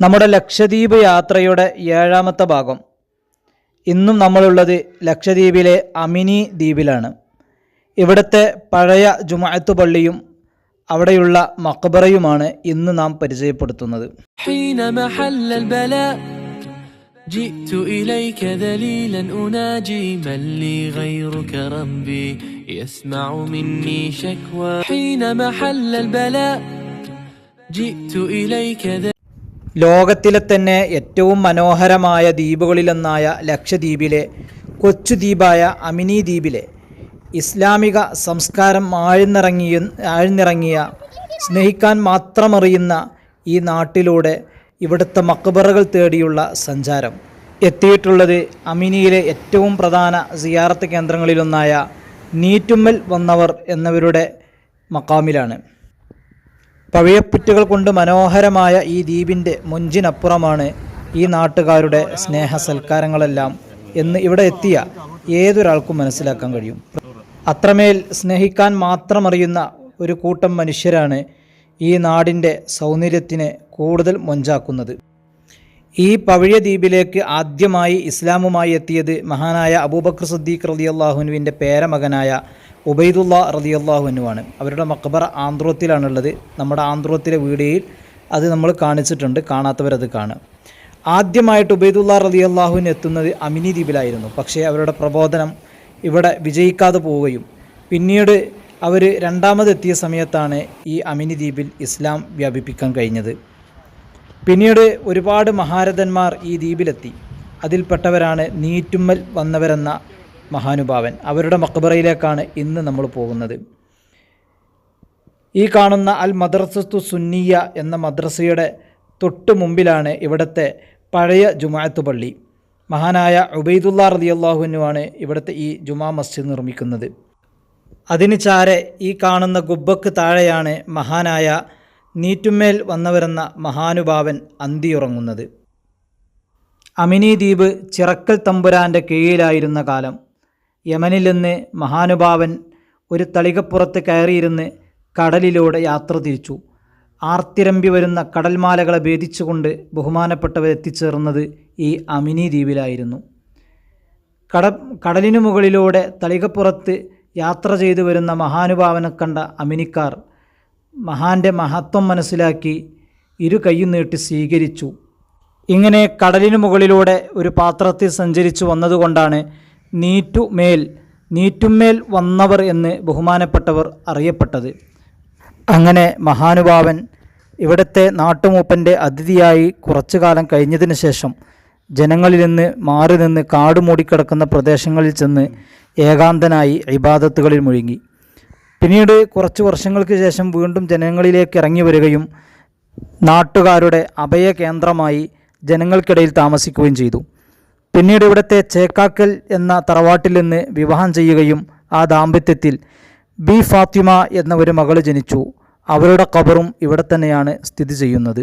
നമ്മുടെ ലക്ഷദ്വീപ് യാത്രയുടെ ഏഴാമത്തെ ഭാഗം ഇന്നും നമ്മളുള്ളത് ലക്ഷദ്വീപിലെ അമിനി ദ്വീപിലാണ് ഇവിടുത്തെ പഴയ ജുമാഅത്ത് പള്ളിയും അവിടെയുള്ള മക്ബറയുമാണ് ഇന്ന് നാം പരിചയപ്പെടുത്തുന്നത് حين محل البلاء جئت إليك ذليلا أناجي من لي غيرك ربي يسمع مني شكوى حين محل البلاء جئت إليك ذليلا ലോകത്തിലെ തന്നെ ഏറ്റവും മനോഹരമായ ദ്വീപുകളിലൊന്നായ ലക്ഷദ്വീപിലെ കൊച്ചു ദ്വീപായ അമിനി ദ്വീപിലെ ഇസ്ലാമിക സംസ്കാരം ആഴ്ന്നിറങ്ങിയ ആഴ്ന്നിറങ്ങിയ സ്നേഹിക്കാൻ മാത്രമറിയുന്ന ഈ നാട്ടിലൂടെ ഇവിടുത്തെ മക്ബറകൾ തേടിയുള്ള സഞ്ചാരം. എത്തിയിട്ടുള്ളത് അമിനിയിലെ ഏറ്റവും പ്രധാന സിയാറത്ത് കേന്ദ്രങ്ങളിലൊന്നായ നീറ്റുമ്മൽ വന്നവർ എന്നവരുടെ മക്കാമിലാണ്. പവിഴപ്പുറ്റുകൾ കൊണ്ട് മനോഹരമായ ഈ ദ്വീപിന്റെ മുഞ്ചിനപ്പുറമാണ് ഈ നാട്ടുകാരുടെ സ്നേഹ സൽക്കാരങ്ങളെല്ലാം എന്ന് ഇവിടെ എത്തിയ ഏതൊരാൾക്കും മനസ്സിലാക്കാൻ കഴിയും. അത്രമേൽ സ്നേഹിക്കാൻ മാത്രമറിയുന്ന ഒരു കൂട്ടം മനുഷ്യരാണ് ഈ നാടിന്റെ സൗന്ദര്യത്തിനെ കൂടുതൽ മൊഞ്ചാക്കുന്നത്. ഈ പവിഴ ദ്വീപിലേക്ക് ആദ്യമായി ഇസ്ലാമുമായി എത്തിയത് മഹാനായ അബൂബക്കർ സദ്ദീഖ് റളിയല്ലാഹുനുവിന്റെ പേരമകനായ ഉബൈദുല്ല റളിയല്ലാഹുനുവാണ് അവരുടെ മക്ബറ ആന്ധ്രത്തിലാണുള്ളത് നമ്മുടെ ആന്ധ്രത്തിലെ വീഡിയോയിൽ അത് നമ്മൾ കാണിച്ചിട്ടുണ്ട്. കാണാത്തവരത് കാണും ആദ്യമായിട്ട് ഉബൈദുല്ല റളിയല്ലാഹുവിന് എത്തുന്നത് അമിനി ദ്വീപിലായിരുന്നു. പക്ഷേ അവരുടെ പ്രബോധനം ഇവിടെ വിജയിക്കാതെ പോവുകയും പിന്നീട് അവർ രണ്ടാമതെത്തിയ സമയത്താണ് ഈ അമിനി ദ്വീപിൽ ഇസ്ലാം വ്യാപിപ്പിക്കാൻ കഴിഞ്ഞത്. പിന്നീട് ഒരുപാട് മഹാരഥന്മാർ ഈ ദ്വീപിലെത്തി. അതിൽപ്പെട്ടവരാണ് നീറ്റുമ്മൽ വന്നവരെന്ന മഹാനുഭാവൻ. അവരുടെ മക്ബറയിലേക്കാണ് ഇന്ന് നമ്മൾ പോകുന്നത്. ഈ കാണുന്ന അൽ മദ്രസത്തു സുന്നിയ എന്ന മദ്രസയുടെ തൊട്ട് മുമ്പിലാണ് ഇവിടുത്തെ പഴയ ജുമാഅത്ത് പള്ളി. മഹാനായ ഉബൈദുല്ലാ റതിയല്ലാഹുവിനുമാണ് ഇവിടുത്തെ ഈ ജുമാ മസ്ജിദ് നിർമ്മിക്കുന്നത്. അതിന് ചാരെ ഈ കാണുന്ന ഗുബ്ബക്ക് താഴെയാണ് മഹാനായ നീറ്റുമേൽ വന്നവരെന്ന മഹാനുഭാവൻ അന്തിയുറങ്ങുന്നത്. അമിനി ദ്വീപ് ചിറക്കൽ തമ്പുരാന്റെ കീഴിലായിരുന്ന കാലം. യമനിൽ നിന്ന് മഹാനുഭാവൻ ഒരു തളികപ്പുറത്ത് കയറിയിരുന്ന് കടലിലൂടെ യാത്ര തിരിച്ചു. ആർത്തിരമ്പി വരുന്ന കടൽമാലകളെ ഭേദിച്ചുകൊണ്ട് ബഹുമാനപ്പെട്ടവരെത്തിച്ചേർന്നത് ഈ അമിനി ദ്വീപിലായിരുന്നു കട കടലിനു മുകളിലൂടെ തളികപ്പുറത്ത് യാത്ര ചെയ്തു വരുന്ന മഹാനുഭാവനെ കണ്ട അമിനിക്കാർ മഹാന്റെ മഹത്വം മനസ്സിലാക്കി ഇരു കൈയും നീട്ടി സ്വീകരിച്ചു. ഇങ്ങനെ കടലിനു മുകളിലൂടെ ഒരു പാത്രത്തിൽ സഞ്ചരിച്ചു വന്നതുകൊണ്ടാണ് നീറ്റുമേൽ നീറ്റുമേൽ വന്നവർ എന്ന് ബഹുമാനപ്പെട്ടവർ അറിയപ്പെട്ടത്. അങ്ങനെ മഹാനുഭാവൻ ഇവിടുത്തെ നാട്ടുമൂപ്പന്റെ അതിഥിയായി കുറച്ചു കാലം കഴിഞ്ഞതിന് ശേഷം ജനങ്ങളിൽ നിന്ന് മാറി നിന്ന് കാട് മൂടിക്കിടക്കുന്ന പ്രദേശങ്ങളിൽ ചെന്ന് ഏകാന്തനായി ഇബാദത്തുകളിൽ മുഴുകി. പിന്നീട് കുറച്ച് വർഷങ്ങൾക്ക് ശേഷം വീണ്ടും ജനങ്ങളിലേക്ക് ഇറങ്ങി വരികയും നാട്ടുകാരുടെ അഭയ കേന്ദ്രമായി ജനങ്ങൾക്കിടയിൽ താമസിക്കുകയും ചെയ്തു. പിന്നീട് ഇവിടുത്തെ ചേക്കാക്കൽ എന്ന തറവാട്ടിൽ നിന്ന് വിവാഹം ചെയ്യുകയും ആ ദാമ്പത്യത്തിൽ ബി ഫാത്തിമ എന്ന ഒരു മകൾ ജനിച്ചു. അവരുടെ കബറും ഇവിടെ തന്നെയാണ് സ്ഥിതി ചെയ്യുന്നത്.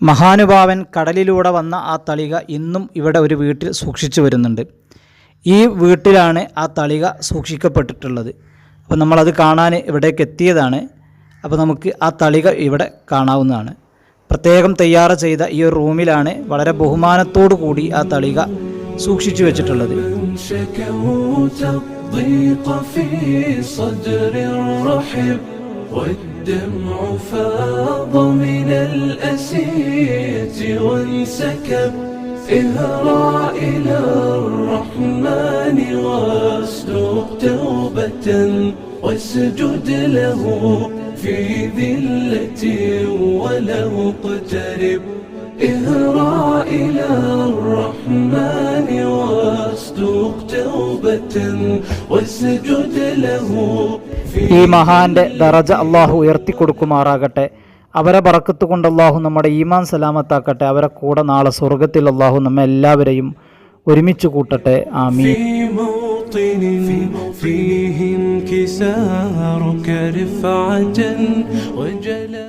മഹാനുഭാവൻ കടലിലൂടെ വന്ന ആ തളിക ഇന്നും ഇവിടെ ഒരു വീട്ടിൽ സൂക്ഷിച്ചു വരുന്നുണ്ട്. ഈ വീട്ടിലാണ് ആ തളിക സൂക്ഷിക്കപ്പെട്ടിട്ടുള്ളത്. അപ്പോൾ നമ്മളത് കാണാൻ ഇവിടേക്ക് എത്തിയതാണ് അപ്പോൾ നമുക്ക് ആ തളിക ഇവിടെ കാണാവുന്നതാണ് പ്രത്യേകം തയ്യാറ് ചെയ്ത ഈ ഒരു റൂമിലാണ് വളരെ ബഹുമാനത്തോടു കൂടി ആ തളിക സൂക്ഷിച്ചു വെച്ചിട്ടുള്ളത് شكوت الضيق في صدر الرحب والدمع فاض من الأسية وانسكب اهرع إلى الرحمن واصدق توبة واسجد له في ذلة وله اقترب اهرع إلى الرحمن واصدق توبة واسجد له في ഈ മഹാന്റെ ദറജ അള്ളാഹു ഉയർത്തി കൊടുക്കുമാറാകട്ടെ അവരെ ബറക്കത്ത് കൊണ്ട് അള്ളാഹു നമ്മുടെ ഈമാൻ സലാമത്താക്കട്ടെ അവരെ കൂടെ നാളെ സ്വർഗത്തിൽ അള്ളാഹു നമ്മെ എല്ലാവരെയും ഒരുമിച്ച് കൂട്ടട്ടെ ആമീൻ في موطن فيه انكسارك رفعة وجلال